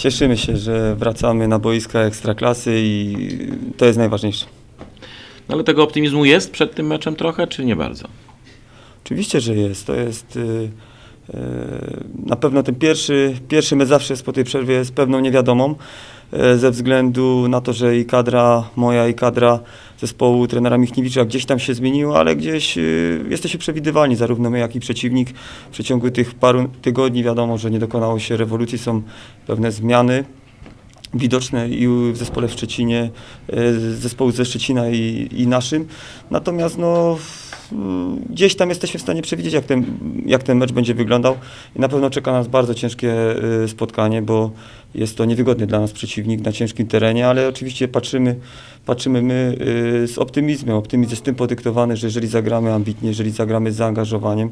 cieszymy się, że wracamy na boiska ekstraklasy i to jest najważniejsze. No ale tego optymizmu jest przed tym meczem trochę, czy nie bardzo? Oczywiście, że jest. To jest y, y, na pewno ten pierwszy, pierwszy mecz zawsze jest po tej przerwie jest pewną niewiadomą. Y, Ze względu na to, że i kadra moja, i kadra zespołu trenera Michniewicza gdzieś tam się zmieniła, ale gdzieś y, jesteśmy przewidywalni, zarówno my, jak i przeciwnik. W przeciągu tych paru tygodni wiadomo, że nie dokonało się rewolucji, są pewne zmiany widoczne i w zespole w Szczecinie, e, zespołu ze Szczecina i, i naszym. Natomiast no, gdzieś tam jesteśmy w stanie przewidzieć, jak ten, jak ten mecz będzie wyglądał. I na pewno czeka nas bardzo ciężkie e, spotkanie, bo jest to niewygodny dla nas przeciwnik na ciężkim terenie, ale oczywiście patrzymy, patrzymy my e, z optymizmem. Optymizm jest tym podyktowany, że jeżeli zagramy ambitnie, jeżeli zagramy z zaangażowaniem,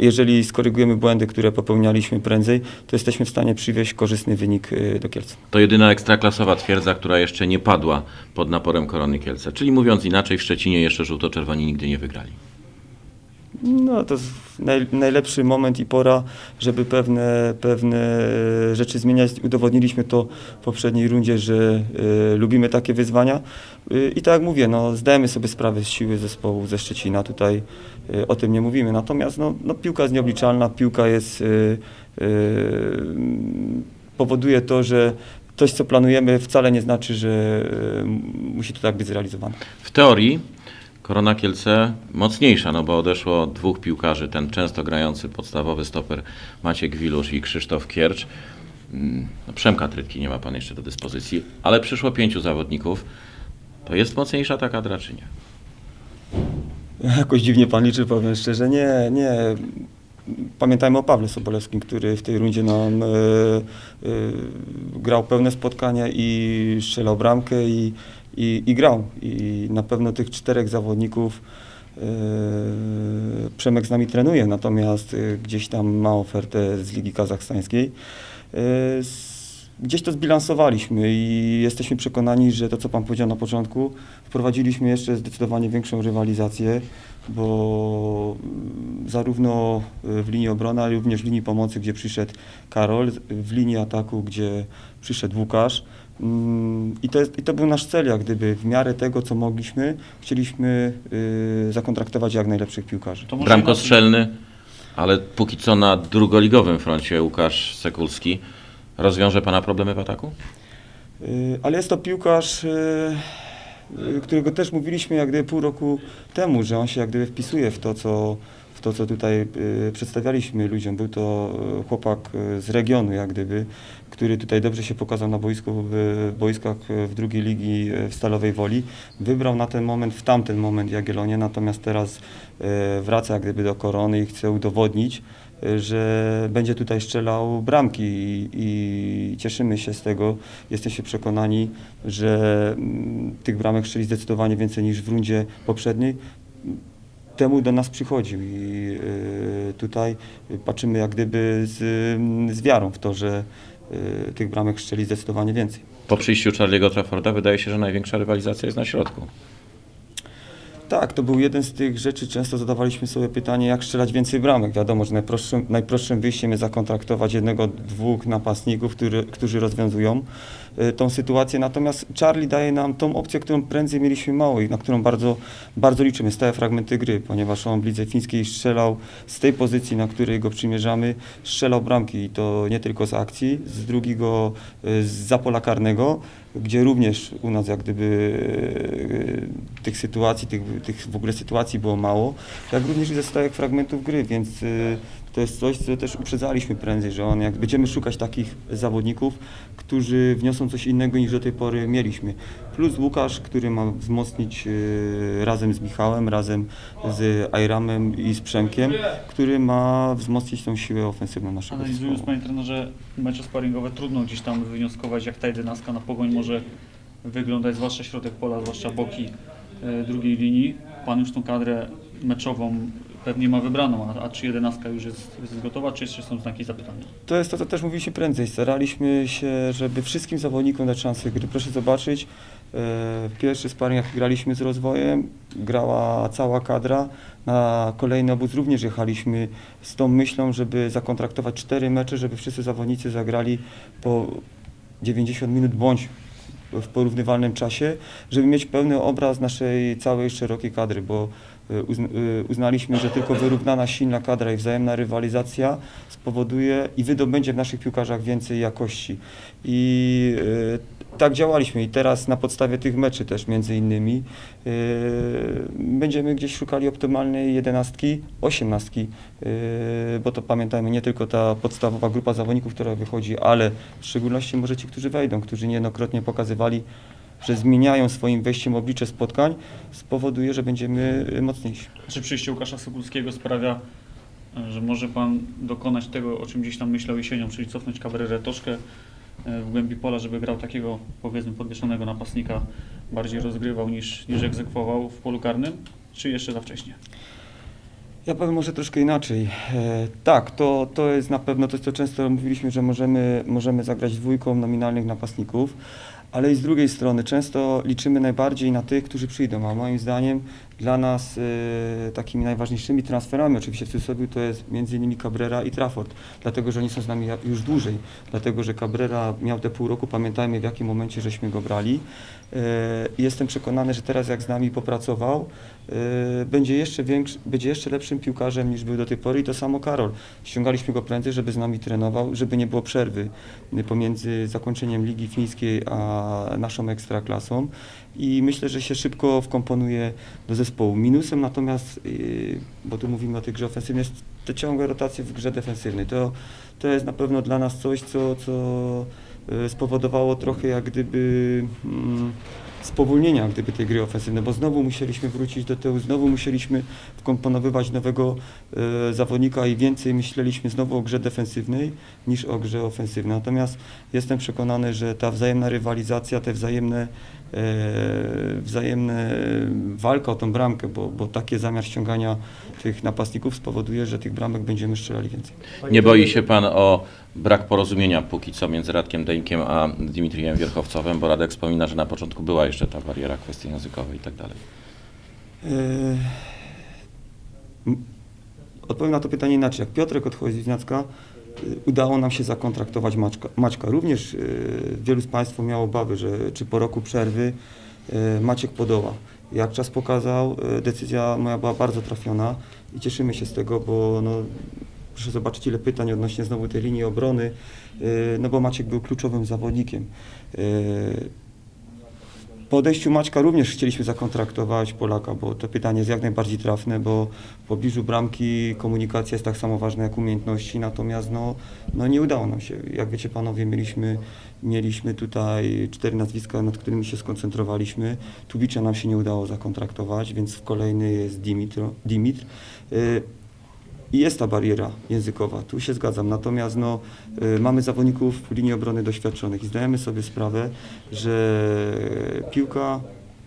jeżeli skorygujemy błędy, które popełnialiśmy prędzej, to jesteśmy w stanie przywieźć korzystny wynik e, do Kielc. To jedyna ekstraklasowa twierdza, która jeszcze nie padła pod naporem Korony Kielce. Czyli mówiąc inaczej, w Szczecinie jeszcze żółto-czerwoni nigdy nie wygrali. No to naj, najlepszy moment i pora, żeby pewne, pewne rzeczy zmieniać. Udowodniliśmy to w poprzedniej rundzie, że y, lubimy takie wyzwania. Y, I tak jak mówię, no, zdajemy sobie sprawę z siły zespołu ze Szczecina. Tutaj y, o tym nie mówimy. Natomiast no, no, piłka jest nieobliczalna, piłka jest y, y, powoduje to, że coś, co planujemy, wcale nie znaczy, że musi to tak być zrealizowane. W teorii Korona Kielce mocniejsza, no bo odeszło dwóch piłkarzy, ten często grający podstawowy stoper Maciek Wilusz i Krzysztof Kiercz. Mm, No, Przemka Trytki nie ma pan jeszcze do dyspozycji, ale przyszło pięciu zawodników. To jest mocniejsza ta kadra, czy nie? Jakoś dziwnie pan liczy, powiem szczerze. Nie, nie. Pamiętajmy o Pawle Sobolewskim, który w tej rundzie nam e, e, grał pełne spotkania i strzelał bramkę i, i, i grał. I na pewno tych czterech zawodników e, Przemek z nami trenuje, natomiast e, gdzieś tam ma ofertę z Ligi Kazachstańskiej. E, s- Gdzieś to zbilansowaliśmy i jesteśmy przekonani, że to, co Pan powiedział na początku, wprowadziliśmy jeszcze zdecydowanie większą rywalizację, bo mm, zarówno y, w linii obrony, ale również w linii pomocy, gdzie przyszedł Karol, w linii ataku, gdzie przyszedł Łukasz. Mm, I to, jest, I to był nasz cel, jak gdyby w miarę tego, co mogliśmy, chcieliśmy y, zakontraktować jak najlepszych piłkarzy. To może Bramkostrzelny, ale póki co na drugoligowym froncie Łukasz Sekulski. Rozwiąże pana problemy w ataku? Y, Ale jest to piłkarz, y, y, którego też mówiliśmy jak gdyby pół roku temu, że on się jak gdyby wpisuje w to, co, w to, co tutaj przedstawialiśmy ludziom. Był to chłopak z regionu jak gdyby, który tutaj dobrze się pokazał na boisku, w, boiskach w drugiej ligi w Stalowej Woli. Wybrał na ten moment, w tamten moment Jagiellonię, natomiast teraz wraca jak gdyby do Korony i chce udowodnić, że będzie tutaj strzelał bramki i, i cieszymy się z tego. Jesteśmy przekonani, że mm, tych bramek strzeli zdecydowanie więcej niż w rundzie poprzedniej. Temu do nas przychodził i y, tutaj patrzymy jak gdyby z, z wiarą w to, że y, tych bramek strzeli zdecydowanie więcej. Po przyjściu Charlie'ego Trafforda wydaje się, że największa rywalizacja jest na środku. Tak, to był jeden z tych rzeczy, często zadawaliśmy sobie pytanie, jak strzelać więcej bramek. Wiadomo, że najprostszym, najprostszym wyjściem jest zakontraktować jednego, dwóch napastników, który, którzy rozwiązują tą sytuację. Natomiast Charlie daje nam tą opcję, którą prędzej mieliśmy mało i na którą bardzo, bardzo liczymy. Stałe fragmenty gry, ponieważ on w lidze fińskiej strzelał z tej pozycji, na której go przymierzamy, strzelał bramki i to nie tylko z akcji, z drugiego, y, z pola karnego, gdzie również u nas jak gdyby y, tych sytuacji, tych, tych w ogóle sytuacji było mało, jak również ze stałych fragmentów gry, więc y, to jest coś, co też uprzedzaliśmy prędzej, że on jak będziemy szukać takich zawodników, którzy wniosą coś innego niż do tej pory mieliśmy. Plus Łukasz, który ma wzmocnić y, razem z Michałem, razem z Ajramem i z Przemkiem, który ma wzmocnić tą siłę ofensywną naszego Analizując, zespołu. panie trenerze, mecze sparingowe trudno gdzieś tam wywnioskować, jak ta jedenastka na pogoń może wyglądać, zwłaszcza środek pola, zwłaszcza boki e, drugiej linii. Pan już tą kadrę meczową pewnie ma wybraną, a, a czy jedenastka już jest, jest gotowa, czy jeszcze są znaki zapytania? To jest to, co też mówiliśmy prędzej. Staraliśmy się, żeby wszystkim zawodnikom dać szansę gry. Proszę zobaczyć, e, pierwszy sparring, jaki graliśmy z rozwojem, grała cała kadra. Na kolejny obóz również jechaliśmy z tą myślą, żeby zakontraktować cztery mecze, żeby wszyscy zawodnicy zagrali po 90 minut bądź w porównywalnym czasie, żeby mieć pełny obraz naszej całej szerokiej kadry, bo uznaliśmy, że tylko wyrównana, silna kadra i wzajemna rywalizacja spowoduje i wydobędzie w naszych piłkarzach więcej jakości. I y, tak działaliśmy i teraz na podstawie tych meczy też między innymi y, będziemy gdzieś szukali optymalnej jedenastki, osiemnastki, y, bo to pamiętajmy nie tylko ta podstawowa grupa zawodników, która wychodzi, ale w szczególności może ci, którzy wejdą, którzy niejednokrotnie pokazywali, że zmieniają swoim wejściem oblicze spotkań, spowoduje, że będziemy y, mocniejsi. Czy przyjście Łukasza Sokulskiego sprawia, e, że może Pan dokonać tego, o czym gdzieś tam myślał jesienią, czyli cofnąć kabrerę troszkę e, w głębi pola, żeby grał takiego powiedzmy podwieszonego napastnika, bardziej rozgrywał niż, niż egzekwował w polu karnym, czy jeszcze za wcześnie? Ja powiem może troszkę inaczej. E, tak, to, to jest na pewno to, co często mówiliśmy, że możemy, możemy zagrać dwójką nominalnych napastników, ale i z drugiej strony często liczymy najbardziej na tych, którzy przyjdą, a moim zdaniem dla nas e, takimi najważniejszymi transferami, oczywiście w cudzysłowie to jest innymi Cabrera i Trafford, dlatego że oni są z nami już dłużej, dlatego że Cabrera miał te pół roku, pamiętajmy w jakim momencie żeśmy go brali. I Jestem przekonany, że teraz jak z nami popracował, e, będzie jeszcze większy, będzie jeszcze lepszym piłkarzem niż był do tej pory i to samo Karol. Ściągaliśmy go prędzej, żeby z nami trenował, żeby nie było przerwy y, pomiędzy zakończeniem Ligi Fińskiej a naszą ekstraklasą i myślę, że się szybko wkomponuje do zespołu. Minusem natomiast, yy, bo tu mówimy o tej grze ofensywnej, jest te ciągłe rotacje w grze defensywnej. To, to jest na pewno dla nas coś, co, co yy, spowodowało trochę jak gdyby mm, spowolnienia gdyby tej gry ofensywnej, bo znowu musieliśmy wrócić do tyłu, znowu musieliśmy wkomponowywać nowego e, zawodnika i więcej myśleliśmy znowu o grze defensywnej niż o grze ofensywnej. Natomiast jestem przekonany, że ta wzajemna rywalizacja, te wzajemne, wzajemne walka o tą bramkę, bo, bo taki zamiar ściągania tych napastników spowoduje, że tych bramek będziemy strzelali więcej. Nie boi się pan o brak porozumienia póki co między Radkiem Deńkiem a Dimitrijem Wierchowcowem, bo Radek wspomina, że na początku była jeszcze ta bariera kwestii językowej i tak dalej. E, Odpowiem na to pytanie inaczej. Jak Piotrek odchodzi z Niacka, y, udało nam się zakontraktować Maćka. Maćka. Również y, wielu z Państwa miało obawy, że czy po roku przerwy y, Maciek podoła. Jak czas pokazał, y, decyzja moja była bardzo trafiona i cieszymy się z tego, bo no, proszę zobaczyć ile pytań odnośnie znowu tej linii obrony, no bo Maciek był kluczowym zawodnikiem. Po odejściu Maćka również chcieliśmy zakontraktować Polaka, bo to pytanie jest jak najbardziej trafne, bo w pobliżu bramki komunikacja jest tak samo ważna jak umiejętności, natomiast no, no nie udało nam się. Jak wiecie panowie, mieliśmy, mieliśmy tutaj cztery nazwiska, nad którymi się skoncentrowaliśmy. Tubicza nam się nie udało zakontraktować, więc w kolejny jest Dimitro, Dimitr. Y, i jest ta bariera językowa, tu się zgadzam. Natomiast no, y, mamy zawodników w linii obrony doświadczonych i zdajemy sobie sprawę, że piłka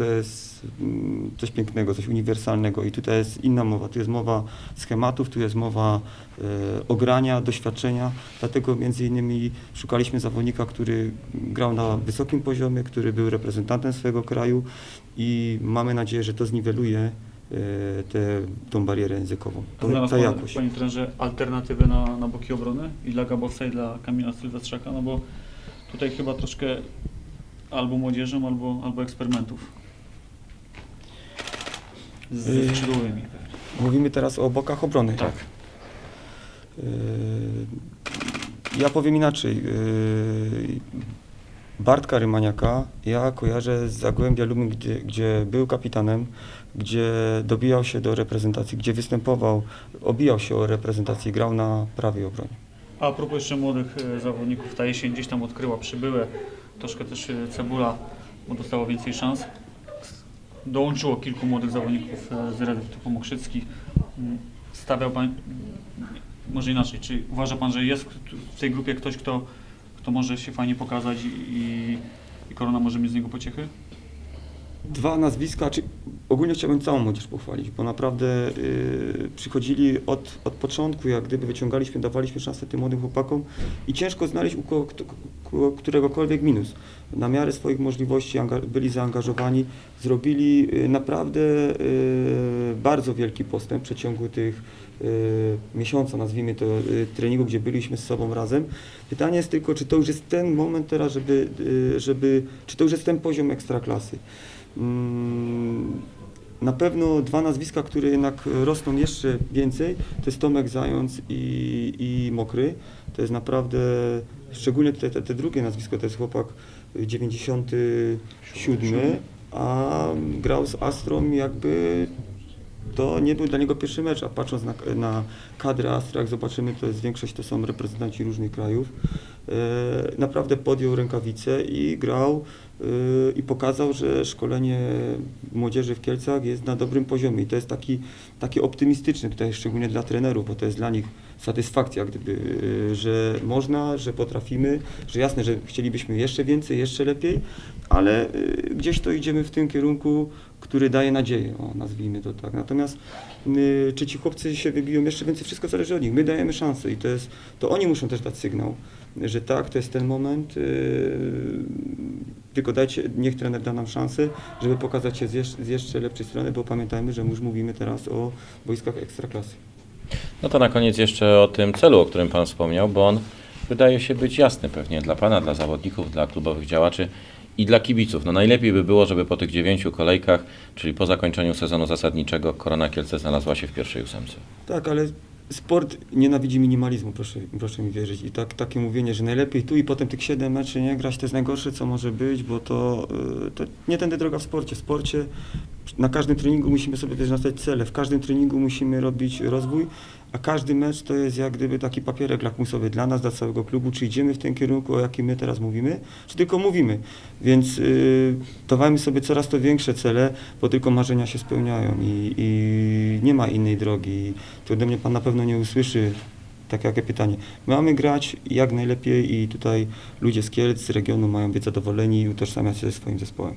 to jest mm, coś pięknego, coś uniwersalnego i tutaj jest inna mowa. Tu jest mowa schematów, tu jest mowa y, ogrania, doświadczenia. Dlatego między innymi szukaliśmy zawodnika, który grał na wysokim poziomie, który był reprezentantem swojego kraju i mamy nadzieję, że to zniweluje y, tę tą barierę językową. To, Znalazł ta pan, jakość. Panie trenerze, alternatywę na, na boki obrony i dla Gabowca i dla Kamila Sylwestrzaka, no bo tutaj chyba troszkę albo młodzieżą, albo, albo eksperymentów z ze skrzydłowymi. Mówimy teraz o bokach obrony. Tak. Yy, Ja powiem inaczej. Bartka Rymaniaka ja kojarzę z Zagłębia Lubin, gdzie, gdzie był kapitanem, gdzie dobijał się do reprezentacji, gdzie występował, obijał się o reprezentację, grał na prawej obronie. A propos jeszcze młodych e, zawodników, ta jesień gdzieś tam odkryła przybyłe, troszkę też e, Cebula, bo dostała więcej szans. Dołączyło kilku młodych zawodników e, z Redów typu Mokrzycki. Mm, Stawiał Pan, może inaczej, czy uważa Pan, że jest w tej grupie ktoś, kto, kto może się fajnie pokazać i, i Korona może mieć z niego pociechy? Dwa nazwiska, czy ogólnie chciałbym całą młodzież pochwalić, bo naprawdę y, przychodzili od, od początku, jak gdyby wyciągaliśmy, dawaliśmy szansę tym młodym chłopakom i ciężko znaleźć u kogo, któregokolwiek minus. Na miarę swoich możliwości byli zaangażowani, zrobili y, naprawdę y, bardzo wielki postęp w przeciągu tych y, miesiąca, nazwijmy to, treningu, gdzie byliśmy z sobą razem. Pytanie jest tylko, czy to już jest ten moment teraz, żeby, żeby czy to już jest ten poziom ekstraklasy. Mm, Na pewno dwa nazwiska, które jednak rosną jeszcze więcej, to jest Tomek Zając i, i Mokry. To jest naprawdę, szczególnie te, te, te drugie nazwisko, to jest chłopak 97, a grał z Astrą jakby to nie był dla niego pierwszy mecz, a patrząc na, na kadrę Astra, jak zobaczymy, to jest większość to są reprezentanci różnych krajów. E, naprawdę podjął rękawice i grał i pokazał, że szkolenie młodzieży w Kielcach jest na dobrym poziomie i to jest taki, taki optymistyczny tutaj, szczególnie dla trenerów, bo to jest dla nich satysfakcja, gdyby, e, że można, że potrafimy, że jasne, że chcielibyśmy jeszcze więcej, jeszcze lepiej, ale e, gdzieś to idziemy w tym kierunku, który daje nadzieję, o, nazwijmy to tak. Natomiast y, czy ci chłopcy się wybiją jeszcze więcej, wszystko zależy od nich. My dajemy szansę i to jest, to oni muszą też dać sygnał, że tak, to jest ten moment, y, tylko dajcie, niech trener da nam szansę, żeby pokazać się z, jeszcze- z jeszcze lepszej strony, bo pamiętajmy, że już mówimy teraz o boiskach ekstraklasy. No to na koniec jeszcze o tym celu, o którym Pan wspomniał, bo on wydaje się być jasny pewnie dla Pana, dla zawodników, dla klubowych działaczy i dla kibiców. No najlepiej by było, żeby po tych dziewięciu kolejkach, czyli po zakończeniu sezonu zasadniczego, Korona Kielce znalazła się w pierwszej ósemce. Tak, ale sport nienawidzi minimalizmu, proszę, proszę mi wierzyć. I tak, takie mówienie, że najlepiej tu i potem tych 7 meczy nie grać, to jest najgorsze, co może być, bo to, y, to nie tędy droga w sporcie. W sporcie na każdym treningu musimy sobie też nastawić cele, w każdym treningu musimy robić rozwój, a każdy mecz to jest jak gdyby taki papierek lakmusowy dla nas, dla całego klubu, czy idziemy w tym kierunku, o jakim my teraz mówimy, czy tylko mówimy. Więc y, dawajmy sobie coraz to większe cele, bo tylko marzenia się spełniają i, i nie ma innej drogi. Tu ode mnie Pan na pewno nie usłyszy takie jakie pytanie. My mamy grać jak najlepiej i tutaj ludzie z Kielc, z regionu mają być zadowoleni i utożsamiać się ze swoim zespołem.